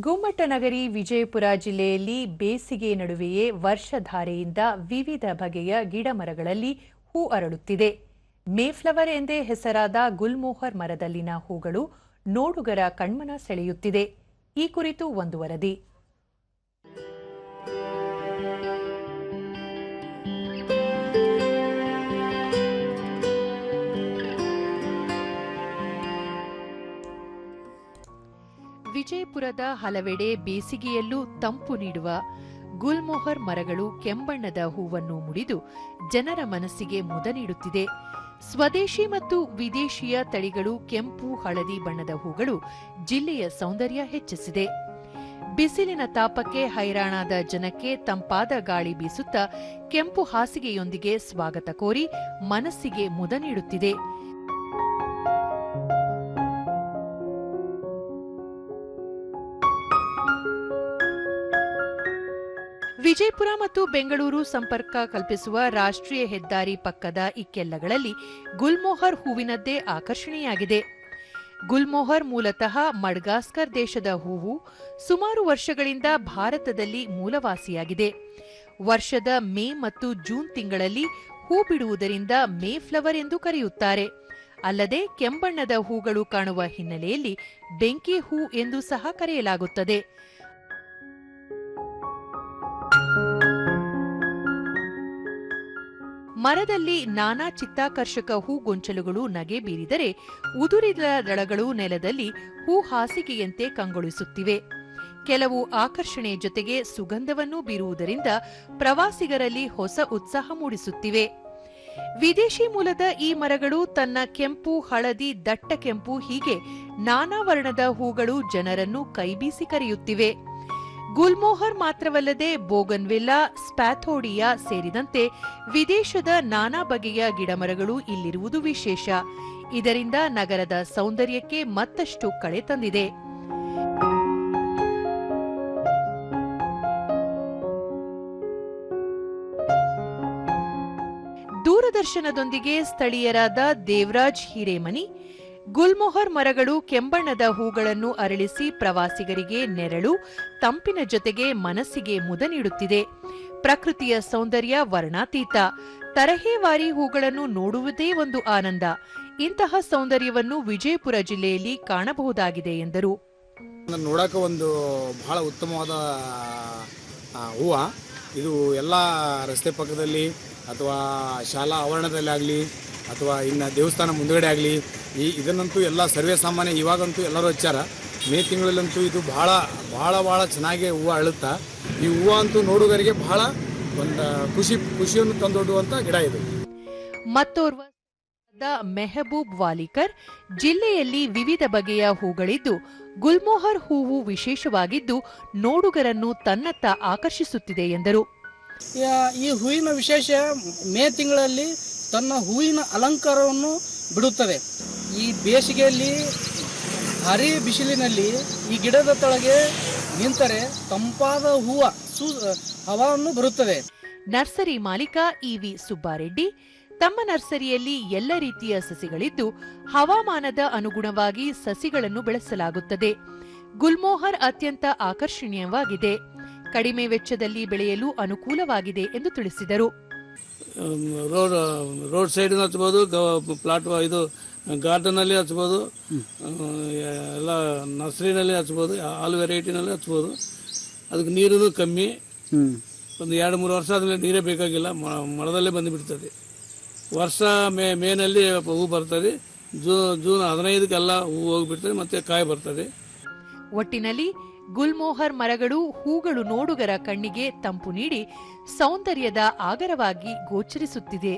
ಗುಮ್ಮಟನಗರಿ ವಿಜಯಪುರ ಜಿಲ್ಲೆಯಲ್ಲಿ ಬೇಸಿಗೆ ನಡುವೆಯೇ ವರ್ಷಧಾರೆಯಿಂದ ವಿವಿಧ ಬಗೆಯ ಗಿಡಮರಗಳಲ್ಲಿ ಹೂ ಅರಳುತ್ತಿದೆ. ಮೇಫ್ಲವರ್ ಎಂದೇ ಹೆಸರಾದ ಗುಲ್ಮೋಹರ್ ಮರದಲ್ಲಿನ ಹೂಗಳು ನೋಡುಗರ ಕಣ್ಮನ ಸೆಳೆಯುತ್ತಿದೆ. ಈ ಕುರಿತು ಒಂದು ವರದಿ. ವಿಜಯಪುರದ ಹಲವೆಡೆ ಬೇಸಿಗೆಯಲ್ಲೂ ತಂಪು ನೀಡುವ ಗುಲ್ಮೋಹರ್ ಮರಗಳು ಕೆಂಬಣ್ಣದ ಹೂವನ್ನು ಮುಡಿದು ಜನರ ಮನಸ್ಸಿಗೆ ಮುದ ನೀಡುತ್ತಿದೆ. ಸ್ವದೇಶಿ ಮತ್ತು ವಿದೇಶಿಯ ತಳಿಗಳು ಕೆಂಪು, ಹಳದಿ ಬಣ್ಣದ ಹೂಗಳು ಜಿಲ್ಲೆಯ ಸೌಂದರ್ಯ ಹೆಚ್ಚಿಸಿದೆ. ಬಿಸಿಲಿನ ತಾಪಕ್ಕೆ ಹೈರಾಣಾದ ಜನಕ್ಕೆ ತಂಪಾದ ಗಾಳಿ ಬೀಸುತ್ತಾ ಕೆಂಪು ಹಾಸಿಗೆಯೊಂದಿಗೆ ಸ್ವಾಗತ ಕೋರಿ ಮನಸ್ಸಿಗೆ ಮುದ ನೀಡುತ್ತಿದೆ. ವಿಜಯಪುರ ಮತ್ತು ಬೆಂಗಳೂರು ಸಂಪರ್ಕ ಕಲ್ಪಿಸುವ ರಾಷ್ಟ್ರೀಯ ಹೆದ್ದಾರಿ ಪಕ್ಕದ ಇಕ್ಕೆಲ್ಲಗಳಲ್ಲಿ ಗುಲ್ಮೋಹರ್ ಹೂವಿನದ್ದೇ ಆಕರ್ಷಣೆಯಾಗಿದೆ. ಗುಲ್ಮೋಹರ್ ಮೂಲತಃ ಮಡ್ಗಾಸ್ಕರ್ ದೇಶದ ಹೂವು ಸುಮಾರು ವರ್ಷಗಳಿಂದ ಭಾರತದಲ್ಲಿ ಮೂಲವಾಸಿಯಾಗಿದೆ. ವರ್ಷದ ಮೇ ಮತ್ತು ಜೂನ್ ತಿಂಗಳಲ್ಲಿ ಹೂ ಬಿಡುವುದರಿಂದ ಮೇ ಫ್ಲವರ್ ಎಂದು ಕರೆಯುತ್ತಾರೆ. ಅಲ್ಲದೆ ಕೆಂಬಣ್ಣದ ಹೂಗಳು ಕಾಣುವ ಹಿನ್ನೆಲೆಯಲ್ಲಿ ಬೆಂಕಿ ಹೂ ಎಂದು ಸಹ ಕರೆಯಲಾಗುತ್ತದೆ. ಮರದಲ್ಲಿ ನಾನಾ ಚಿತ್ತಾಕರ್ಷಕ ಹೂ ಗೊಂಚಲುಗಳು ನಗೆ ಬೀರಿದರೆ ಉದುರಿದ ದಳಗಳು ನೆಲದಲ್ಲಿ ಹೂ ಹಾಸಿಗೆಯಂತೆ ಕಂಗೊಳಿಸುತ್ತಿವೆ. ಕೆಲವು ಆಕರ್ಷಣೆ ಜೊತೆಗೆ ಸುಗಂಧವನ್ನೂ ಬೀರುವುದರಿಂದ ಪ್ರವಾಸಿಗರಲ್ಲಿ ಹೊಸ ಉತ್ಸಾಹ ಮೂಡಿಸುತ್ತಿವೆ. ವಿದೇಶಿ ಮೂಲದ ಈ ಮರಗಳು ತನ್ನ ಕೆಂಪು, ಹಳದಿ, ದಟ್ಟ ಕೆಂಪು ಹೀಗೆ ನಾನಾ ವರ್ಣದ ಹೂಗಳು ಜನರನ್ನು ಕೈಬೀಸಿ ಕರೆಯುತ್ತಿವೆ. ಗುಲ್ಮೋಹರ್ ಮಾತ್ರವಲ್ಲದೆ ಬೋಗನ್ವಿಲ್ಲಾ ಸ್ಪ್ಯಾಥೋಡಿಯಾ ಸೇರಿದಂತೆ ವಿದೇಶದ ನಾನಾ ಬಗೆಯ ಗಿಡಮರಗಳು ಇಲ್ಲಿರುವುದು ವಿಶೇಷ. ಇದರಿಂದ ನಗರದ ಸೌಂದರ್ಯಕ್ಕೆ ಮತ್ತಷ್ಟು ಕಳೆ ತಂದಿದೆ. ದೂರದರ್ಶನದೊಂದಿಗೆ ಸ್ಥಳೀಯರಾದ ದೇವರಾಜ್ ಹಿರೇಮನಿ ಗುಲ್ಮೊಹರ್ ಮರಗಳು ಕೆಂಬಣ್ಣದ ಹೂಗಳನ್ನು ಅರಳಿಸಿ ಪ್ರವಾಸಿಗರಿಗೆ ನೆರಳು, ತಂಪಿನ ಜೊತೆಗೆ ಮನಸ್ಸಿಗೆ ಮುದ ನೀಡುತ್ತಿದೆ. ಪ್ರಕೃತಿಯ ಸೌಂದರ್ಯ ವರ್ಣಾತೀತ. ತರಹೇವಾರಿ ಹೂಗಳನ್ನು ನೋಡುವುದೇ ಒಂದು ಆನಂದ. ಇಂತಹ ಸೌಂದರ್ಯವನ್ನು ವಿಜಯಪುರ ಜಿಲ್ಲೆಯಲ್ಲಿ ಕಾಣಬಹುದಾಗಿದೆ ಎಂದರು. ನೋಡಕ್ಕೆ ಒಂದು ಬಹಳ ಉತ್ತಮವಾದ ಹೂವು. ಇದು ಎಲ್ಲ ರಸ್ತೆ ಪಕ್ಕದಲ್ಲಿ ಅಥವಾ ಶಾಲಾ ಆವರಣದಲ್ಲಿ ಆಗಲಿ ಅಥವಾ ಇನ್ನು ದೇವಸ್ಥಾನ ಮುಂದುಗಡೆ ಆಗಲಿ ಈ ಇದನ್ನಂತೂ ಎಲ್ಲ ಸರ್ವೇ ಸಾಮಾನ್ಯ ಇವಾಗಂತೂ ಎಲ್ಲರೂ ಹಚ್ಚಾರ. ಮೇ ತಿಂಗಳಲ್ಲಂತೂ ಇದು ಭಾಳ ಭಾಳ ಭಾಳ ಚೆನ್ನಾಗಿ ಹೂವು ಅಳುತ್ತಾ. ಈ ಹೂವು ಅಂತೂ ನೋಡುಗರಿಗೆ ಬಹಳ ಒಂದು ಖುಷಿ ಖುಷಿಯನ್ನು ತಂದೊಡ್ಡುವಂಥ ಗಿಡ ಇದು. ಮತ್ತೋರ್ವ ದ ಮೆಹಬೂಬ್ ವಾಲಿಕರ್ ಜಿಲ್ಲೆಯಲ್ಲಿ ವಿವಿಧ ಬಗೆಯ ಹೂಗಳಿದ್ದು ಗುಲ್ಮೋಹರ್ ಹೂವು ವಿಶೇಷವಾಗಿದ್ದು ನೋಡುಗರನ್ನು ತನ್ನತ್ತ ಆಕರ್ಷಿಸುತ್ತಿದೆ ಎಂದರು. ಈ ಹೂವಿನ ವಿಶೇಷ ಮೇ ತಿಂಗಳಲ್ಲಿ ತನ್ನ ಹೂವಿನ ಅಲಂಕಾರವನ್ನು ಬಿಡುತ್ತದೆ ಈ ಬೇಸಿಗೆಯಲ್ಲಿ ಭಾರೀ ಬಿಸಿಲಿನಲ್ಲಿ ಈ ಗಿಡದ ತಳಗೆ ನಿಂತರೆ ತಂಪಾದ ಹೂವ ಸು, ಹವಾವನ್ನು ಬರುತ್ತದೆ ನರ್ಸರಿ ಮಾಲೀಕ ಇವಿ ಸುಬ್ಬಾರೆಡ್ಡಿ, ತಮ್ಮ ನರ್ಸರಿಯಲ್ಲಿ ಎಲ್ಲ ರೀತಿಯ ಸಸಿಗಳಿದ್ದು ಹವಾಮಾನದ ಅನುಗುಣವಾಗಿ ಸಸಿಗಳನ್ನು ಬೆಳೆಸಲಾಗುತ್ತದೆ. ಗುಲ್ಮೋಹರ್ ಅತ್ಯಂತ ಆಕರ್ಷಣೀಯವಾಗಿದೆ. ಕಡಿಮೆ ವೆಚ್ಚದಲ್ಲಿ ಬೆಳೆಯಲು ಅನುಕೂಲವಾಗಿದೆ ಎಂದು ತಿಳಿಸಿದರು. ರೋಡ್ ರೋಡ್ ಸೈಡ್ ಹಚ್ಬೋದು ಗ- ಪ್ಲಾಟ್ ಇದು ಗಾರ್ಡನಲ್ಲಿ ಹಚ್ಬೋದು ಎಲ್ಲ ನರ್ಸರಿನಲ್ಲಿ ಹಚ್ಬೋದು ಆಲ್ ವೆರೈಟಿನಲ್ಲಿ ಹಚ್ಬೋದು ಅದಕ್ಕೆ ನೀರು ಕಮ್ಮಿ. ಒಂದು ಎರಡು ಮೂರು ವರ್ಷ ಆದಮೇಲೆ ನೀರೇ ಬೇಕಾಗಿಲ್ಲ. ಮಳದಲ್ಲೇ ಮರದಲ್ಲೇ ಬಂದುಬಿಡ್ತದೆ. ವರ್ಷ ಮೇ ಮೇನಲ್ಲಿ ಹೂ ಬರ್ತದೆ. ಜೂನ್ ಜೂನ್ ಹದಿನೈದಕ್ಕೆಲ್ಲ ಹೂ ಹೋಗ್ಬಿಡ್ತದೆ ಮತ್ತೆ ಕಾಯಿ ಬರ್ತದೆ. ಒಟ್ಟಿನಲ್ಲಿ ಗುಲ್ಮೋಹರ್ ಮರಗಳು ಹೂಗಳು ನೋಡುಗರ ಕಣ್ಣಿಗೆ ತಂಪು ನೀಡಿ ಸೌಂದರ್ಯದ ಆಗರವಾಗಿ ಗೋಚರಿಸುತ್ತಿದೆ.